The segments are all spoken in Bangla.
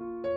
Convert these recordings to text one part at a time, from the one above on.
thank you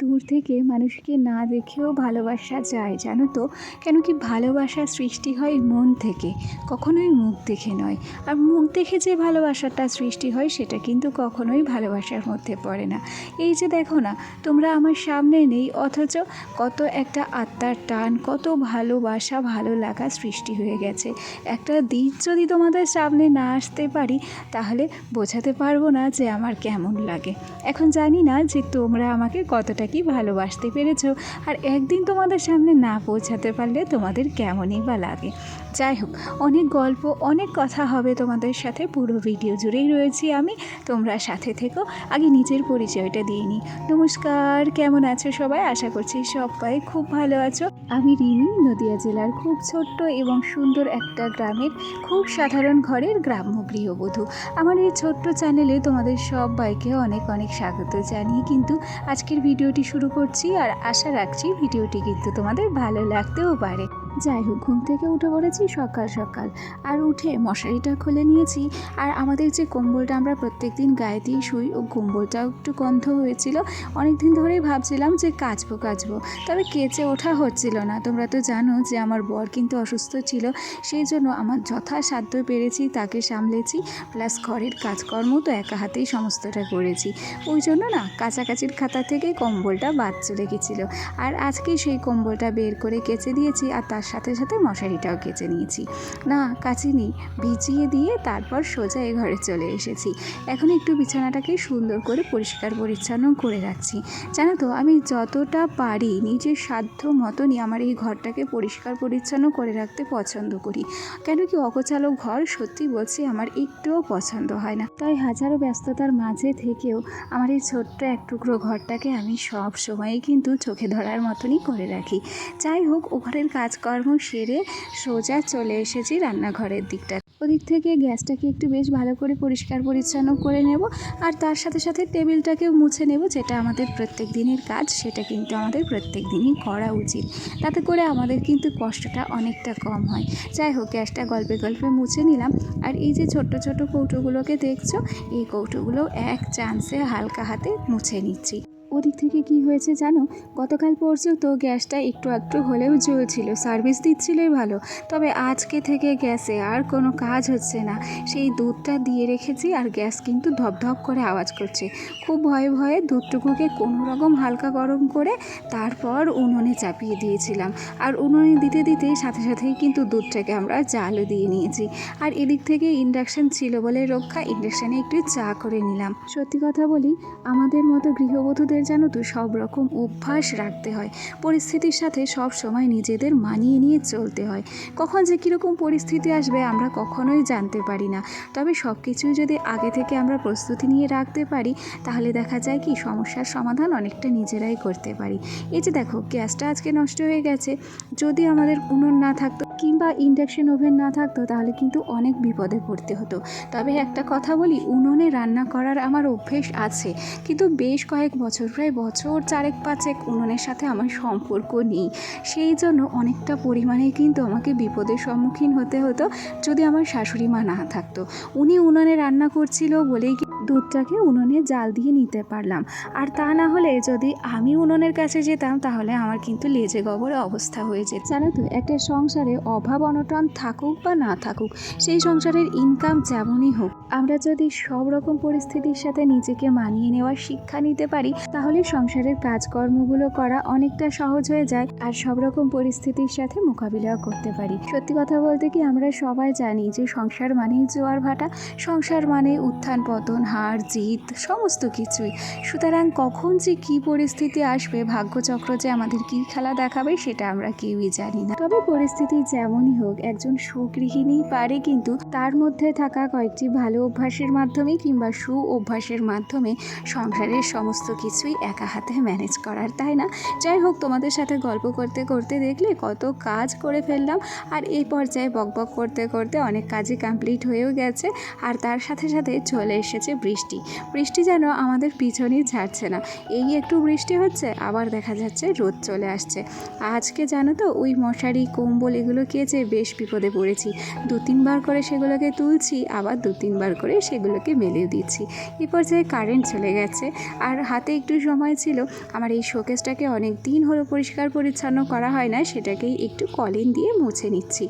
দূর থেকে মানুষকে না দেখেও ভালোবাসা যায়, জানো তো? কেন কি ভালোবাসা সৃষ্টি হয় মন থেকে, কখনোই মুখ দেখে নয়। আর মুখ দেখে যে ভালোবাসাটা সৃষ্টি হয়, সেটা কিন্তু কখনোই ভালোবাসার মধ্যে পড়ে না। এই যে দেখো না, তোমরা আমার সামনে নেই, অথচ কত একটা আত্মার টান, কত ভালোবাসা, ভালো লাগা সৃষ্টি হয়ে গেছে। একটা দিক যদি তোমাদের সামনে না আসতে পারি, তাহলে বোঝাতে পারব না যে আমার কেমন লাগে। এখন জানি না যে তোমরা আমাকে কতটা কি ভালোবাসতে পেরেছ? আর একদিন তোমাদের সামনে না পৌঁছাতে পারলে তোমাদের কেমনই বা লাগে? যাই হোক, অনেক গল্প, অনেক কথা হবে তোমাদের সাথে। পুরো ভিডিও জুড়েই রয়েছি আমি। তোমরা সাথে থেকো। আগে নিজের পরিচয়টা দিয়ে নিই। নমস্কার, কেমন আছো সবাই? আশা করছি সবাই খুব ভালো আছো। আমি রিমি, নদিয়া জেলার খুব ছোট্ট এবং সুন্দর একটা গ্রামের খুব সাধারণ ঘরের গ্রাম্য গৃহবধূ। আমার এই ছোট্ট চ্যানেলে তোমাদের সবাইকে অনেক অনেক স্বাগত জানিয়ে কিন্তু আজকের ভিডিওটি শুরু করছি আর আশা রাখছি ভিডিওটি কিন্তু তোমাদের ভালো লাগতেও পারে। যাই হোক ঘুম থেকে উঠে পড়েছি সকাল সকাল। আর উঠে মশারিটা খুলে নিয়েছি। আর আমাদের যে কম্বলটা আমরা প্রত্যেক দিন গায়ে দিয়ে শুই, ও কম্বলটাও একটু গন্ধ হয়েছিল। অনেক দিন ধরেই ভাবছিলাম যে কাচবো কাচবো। তবে কেচে ওঠা হচ্ছিল না। তোমরা তো জানো যে আমার বর কিন্তু অসুস্থ ছিল। সেই জন্য আমার যথাসাধ্য পেরেছি, তাকে সামলেছি। প্লাস ঘরের কাজকর্ম তো একা হাতেই সমস্তটা করেছি। ওই জন্য না, কাছাকাছির খাতা থেকে কম্বলটা বাদ চলে গেছিল। আর আজকে সেই কম্বলটা বের করে কেচে দিয়েছি। আর তার সাথে সাথে মশারিটাও কেচে নিয়েছি। না কাচিনি ভিজিয়ে দিয়ে তারপর সোজা এ ঘরে চলে এসেছি। এখন একটু বিছানাটাকে সুন্দর করে পরিষ্কার পরিচ্ছন্ন করে রাখছি। জানো তো, আমি যতটা পারি নিজের সাধ্য মতনই আমার এই ঘরটাকে পরিষ্কার পরিচ্ছন্ন করে রাখতে পছন্দ করি। কেন কি অগোছালো ঘর সত্যি বলছি আমার একটুও পছন্দ হয় না। তাই হাজারো ব্যস্ততার মাঝে থেকেও আমার এই ছোট্ট এক টুকরো ঘরটাকে আমি সব সময়ই কিন্তু চোখে ধরার মতনই করে রাখি। যাই হোক, ও ঘরের কাজকর্ম সেরে সোজা চলে এসেছি রান্নাঘরের দিকটা। ওদিক থেকে গ্যাসটাকে একটু বেশ ভালো করে পরিষ্কার পরিচ্ছন্ন করে নেব আর তার সাথে সাথে টেবিলটাকেও মুছে নেব, যেটা আমাদের প্রত্যেক দিনের কাজ, সেটা কিন্তু আমাদের প্রত্যেক দিনই করা উচিত। তাতে করে আমাদের কিন্তু কষ্টটা অনেকটা কম হয়। যাই হোক, গ্যাসটা গল্পে গল্পে মুছে নিলাম। আর এই যে ছোট্ট ছোট্ট কৌটোগুলোকে দেখছ, এই কৌটোগুলো এক চান্সে হালকা হাতে মুছে নিচ্ছি। ওদিক থেকে কি হয়েছে জানো? গতকাল পর্যন্ত গ্যাসটা একটু একটু হলেও জ্বলছিল, সার্ভিস দিচ্ছিলই ভালো। তবে আজকে থেকে গ্যাসে আর কোনো কাজ হচ্ছে না। সেই দুধটা দিয়ে রেখেছি আর গ্যাস কিন্তু ধপধপ করে আওয়াজ করছে। খুব ভয়ে ভয়ে দুধটুকুকে কোনো রকম হালকা গরম করে তারপর উনুনে চাপিয়ে দিয়েছিলাম। আর উনুনে দিতে দিতে সাথে সাথেই কিন্তু দুধটাকে আমরা জালও দিয়ে নিয়েছি। আর এদিক থেকে ইন্ডাকশান ছিল বলে রক্ষা ইন্ডাকশানে একটু চা করে নিলাম। সত্যি কথা বলি, আমাদের মতো গৃহবধূদের জানো তো সব রকম অভ্যাস রাখতে হয়। পরিস্থিতির সাথে সব সময় নিজেদের মানিয়ে নিয়ে চলতে হয়। কখন যে কীরকম পরিস্থিতি আসবে আমরা কখনোই জানতে পারি না। তবে সব কিছুই যদি আগে থেকে আমরা প্রস্তুতি নিয়ে রাখতে পারি, তাহলে দেখা যায় কি সমস্যার সমাধান অনেকটা নিজেরাই করতে পারি। এই যে দেখো, গ্যাসটা আজকে নষ্ট হয়ে গেছে। যদি আমাদের উনুন না থাকতো কিংবা ইন্ডাকশন ওভেন না থাকতো, তাহলে কিন্তু অনেক বিপদে পড়তে হতো। তবে একটা কথা বলি, উনুনে রান্না করার আমার অভ্যেস আছে। কিন্তু বেশ কয়েক বছর, প্রায় বছর চারেক পাঁচেক উনুনের সাথে আমার সম্পর্ক নেই। সেই জন্য অনেকটা পরিমাণে কিন্তু আমাকে বিপদের সম্মুখীন হতে হতো, যদি আমার শাশুড়ি মা না থাকতো। উনি উনুনে রান্না করছিল বলেই দুধটাকে উনুনে জাল দিয়ে নিতে পারলাম। আর তা না হলে যদি আমি উনুনের কাছে যেতাম, তাহলে আমার কিন্তু লেজে গবরে অবস্থা হয়ে যেত। জানো তো, একটা সংসারে অভাব অনটন থাকুক বা না থাকুক, সেই সংসারের ইনকাম যেমনই হোক, আমরা যদি সব রকম পরিস্থিতির সাথে নিজেকে মানিয়ে নেওয়ার শিক্ষা নিতে পারি, তাহলে সংসারের কাজকর্মগুলো করা অনেকটা সহজ হয়ে যায় আর সব রকম পরিস্থিতির সাথে মোকাবিলাও করতে পারি। সত্যি কথা বলতে কি, আমরা সবাই জানি যে সংসার মানেই জোয়ার ভাটা, সংসার মানে উত্থান পতন হার, জিত, সমস্ত কিছুই। সুতরাং কখন যে কি পরিস্থিতি আসবে, ভাগ্যচক্র যে আমাদের কি খেলা দেখাবে, সেটা আমরা কেউই জানি না। তবে পরিস্থিতি যেমনই হোক, একজন সুগৃহিণী পারে কিন্তু তার মধ্যে থাকা কয়েকটি ভালো অভ্যাসের মাধ্যমে কিংবা সু অভ্যাসের মাধ্যমে সংসারের সমস্ত কিছুই একা হাতে ম্যানেজ করার, তাই না? যাই হোক, তোমাদের সাথে গল্প করতে করতে দেখলে কত কাজ করে ফেললাম। আর এই পর্যায়ে বকবক করতে করতে অনেক কাজই কমপ্লিট হয়েও গেছে। আর তার সাথে সাথে চলে এসেছে বৃষ্টি। বৃষ্টি যেন আমাদের পিছনেই ছাড়ছে না। এই একটু বৃষ্টি হচ্ছে, আবার দেখা যাচ্ছে রোদ চলে আসছে। আজকে জানো তো, ওই মশারি, কম্বল এগুলো কেচে বেশ বিপদে পড়েছি। দু তিনবার করে সেগুলোকে তুলছি, আবার দু তিনবার করে সেগুলোকে মেলেও দিচ্ছি। এ পর্যায়ে কারেন্ট চলে গেছে। আর হাতে একটু সময় ছিল, আমার এই শোকেসটাকে অনেক দিন হলো পরিষ্কার পরিচ্ছন্ন করা হয় না সেটাকেই একটু কলিন দিয়ে মুছে নিচ্ছি।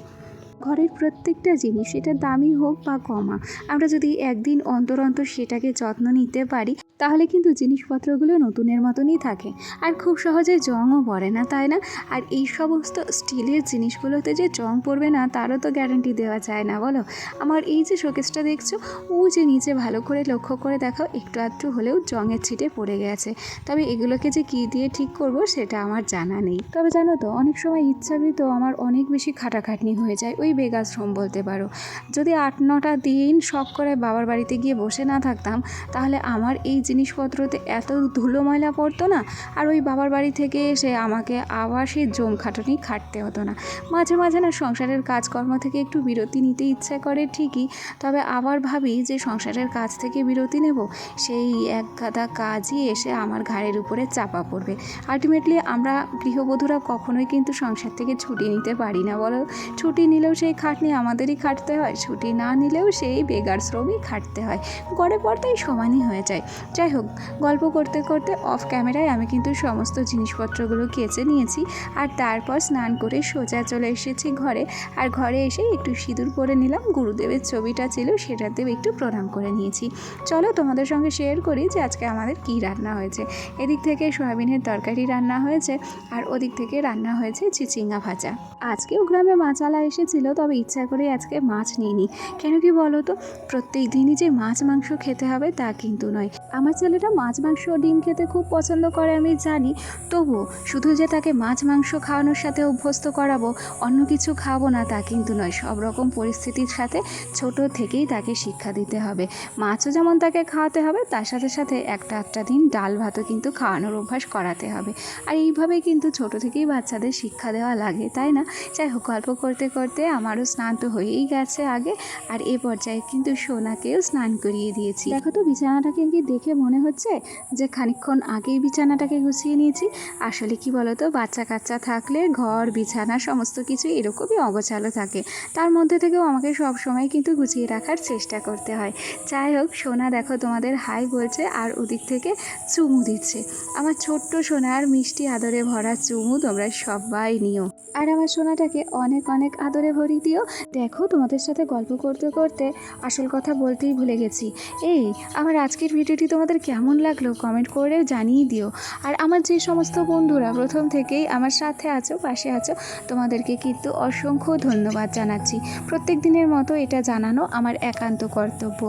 ঘরের প্রত্যেকটা জিনিস, সেটা দামি হোক বা কমা, আমরা যদি একদিন অন্তর অন্তর সেটাকে যত্ন নিতে পারি, তাহলে কিন্তু জিনিসপত্রগুলো নতুনের মতনই থাকে। আর খুব সহজে জংও পড়ে না, তাই না? আর এই সমস্ত স্টিলের জিনিসগুলোতে যে জং পড়বে না, তারও তো গ্যারান্টি দেওয়া যায় না, বলো? আমার এই যে শোকেসটা দেখছ, ও যে নিচে ভালো করে লক্ষ্য করে দেখো একটু আধটু হলেও জংয়ের ছিটে পড়ে গেছে। তবে এগুলোকে যে কী দিয়ে ঠিক করব, সেটা আমার জানা নেই। তবে জানো তো, অনেক সময় ইচ্ছাকৃত আমার অনেক বেশি খাটাখাটনি হয়ে যায়। ওই বেগাশ্রম বলতে পারো। যদি আট, নটা দিন শখ করে বাবার বাড়িতে গিয়ে বসে না থাকতাম, তাহলে আমার এই জিনিসপত্রতে এত ধুলো ময়লা পড়তো না? আর ওই বাবার বাড়ি থেকে এসে আমাকে আবার সেই জম খাটুনি খাটতে হতো না। মাঝে মাঝে না সংসারের কাজকর্ম থেকে একটু বিরতি নিতে ইচ্ছে করে ঠিকই, তবে আবার ভাবি যে সংসারের কাজ থেকে বিরতি নেব, সেই এক গাদা কাজই এসে আমার ঘাড়ের উপরে চাপা পড়বে। আলটিমেটলি আমরা গৃহবধূরা কখনোই কিন্তু সংসার থেকে ছুটি নিতে পারি না, বলো? ছুটি নিলেও সেই খাটনি আমাদেরই খাটতে হয়, ছুটি না নিলেও সেই বেগার শ্রমই খাটতে হয়। গড়ে পড়তেই সমানই হয়ে যায়। যাই হোক, গল্প করতে করতে অফ ক্যামেরায় আমি কিন্তু সমস্ত জিনিসপত্রগুলো কেচে নিয়েছি আর তারপর স্নান করে সোজা চলে এসেছি ঘরে। আর ঘরে এসে একটু সিঁদুর পরে নিলাম, গুরুদেবের ছবিটা ছিল সেটাতেও একটু প্রণাম করে নিয়েছি। চলো তোমাদের সঙ্গে শেয়ার করি যে আজকে আমাদের কী রান্না হয়েছে। এদিক থেকে সয়াবিনের তরকারি রান্না হয়েছে আর ওদিক থেকে রান্না হয়েছে চিচিঙ্গা ভাজা। আজকেও গ্রামে মাছালা এসেছিল তবে ইচ্ছা করে আজকে মাছ নিইনি। কেন কি বলো তো, প্রত্যেক দিনই যে মাছ মাংস খেতে হবে তা কিন্তু নয়। আমার ছেলেটা মাছ মাংস ডিম খেতে খুব পছন্দ করে, আমি জানি। তবু শুধু যে তাকে মাছ মাংস খাওয়ানোর সাথে অভ্যস্ত করাবো, অন্য কিছু খাব না তা কিন্তু নয়। সব রকম পরিস্থিতির সাথে ছোট থেকেই তাকে শিক্ষা দিতে হবে। মাছও যেমন তাকে খাওয়াতে হবে, তার সাথে সাথে একটা একটা দিন ডাল ভাতও কিন্তু খাওয়ানোর অভ্যাস করাতে হবে। আর এইভাবেই কিন্তু ছোট থেকেই বাচ্চাদের শিক্ষা দেওয়া লাগে, তাই না? যাই হোক, গল্প করতে করতে আমারও স্নান তো হয়েই গেছে আগে, আর এ পর্যায়ে কিন্তু সোনাকেও স্নান করিয়ে দিয়েছি। দেখো তো, বিছানাটাকে কি দেখে মনে হচ্ছে যে খানিকক্ষণ আগেই বিছানাটাকে গুছিয়ে নিয়েছি। আসলে কি বলতো বাচ্চা কাচ্চা থাকলে ঘর, বিছানা, সমস্ত কিছু এরকমই অগোছালো থাকে। তার মধ্যে থেকেও আমাকে সব সময় কিন্তু গুছিয়ে রাখার চেষ্টা করতে হয়। যাই হোক, সোনা দেখো তোমাদের হাই বলছে, আর ওদিক থেকে চুমু দিচ্ছে। আমার ছোট্ট সোনার মিষ্টি আদরে ভরা চুমু তোমরা সবাই নিও। আর আমার সোনাটাকে অনেক অনেক আদরে ভরি দিও। দেখো, তোমাদের সাথে গল্প করতে করতে আসল কথা বলতেই ভুলে গেছি। এই, আমার আজকের ভিডিওটি তোমাদের কেমন লাগল কমেন্ট করে জানিয়ে দিও। আর আমার যে সমস্ত বন্ধুরা প্রথম থেকেই আমার সাথে আছো, পাশে আছো, তোমাদেরকে কিন্তু অসংখ্য ধন্যবাদ জানাচ্ছি। প্রত্যেক দিনের মতো এটা জানানো আমার একান্ত কর্তব্য।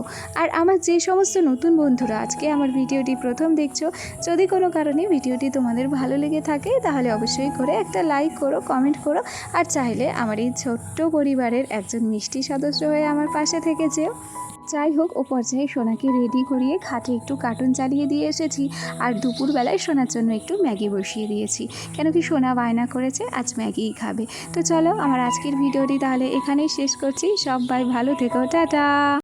আর আমার যে সমস্ত নতুন বন্ধুরা আজকে আমার ভিডিওটি প্রথম দেখছ, যদি কোনো কারণে ভিডিওটি তোমাদের ভালো লেগে থাকে, তাহলে অবশ্যই করে একটা লাইক করো, কমেন্ট করো, আর চাইলে আমার এই ছোট্ট পরিবারের একজন মিষ্টি সদস্য হয়ে আমার পাশে থেকে যে যাই হোক, ও পর্যায়ে সোনাকে রেডি করিয়ে খাটে একটু কার্টুন চালিয়ে দিয়ে এসেছি আর দুপুরবেলায় সোনার জন্য একটু ম্যাগি বসিয়ে দিয়েছি। কেন কি সোনা বায়না করেছে, আজ ম্যাগিই খাবে। তো চলো, আমার আজকের ভিডিওটি তাহলে এখানেই শেষ করছি। সবাই ভালো থেকো, টাটা!